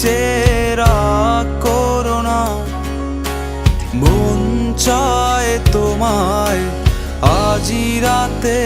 চেরা corona মন চায় তোমায়। আজি রাতে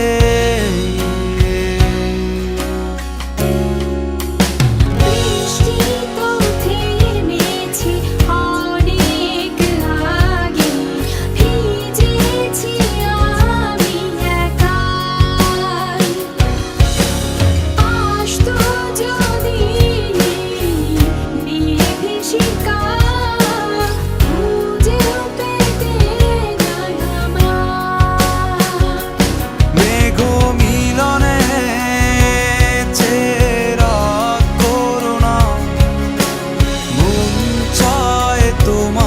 through my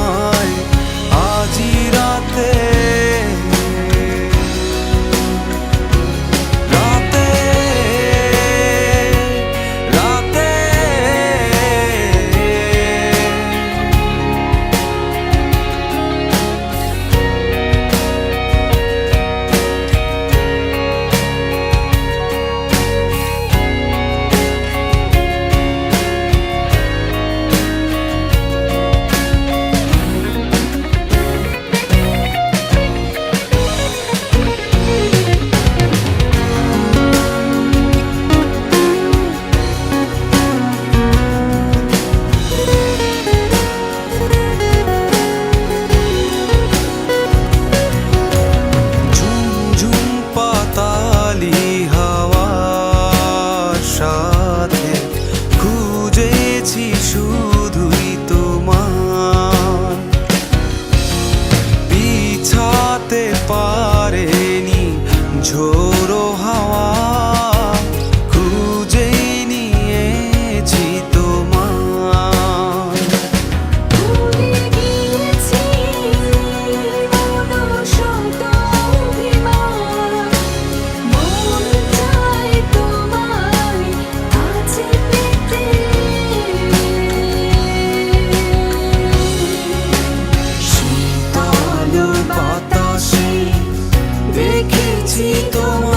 si tomo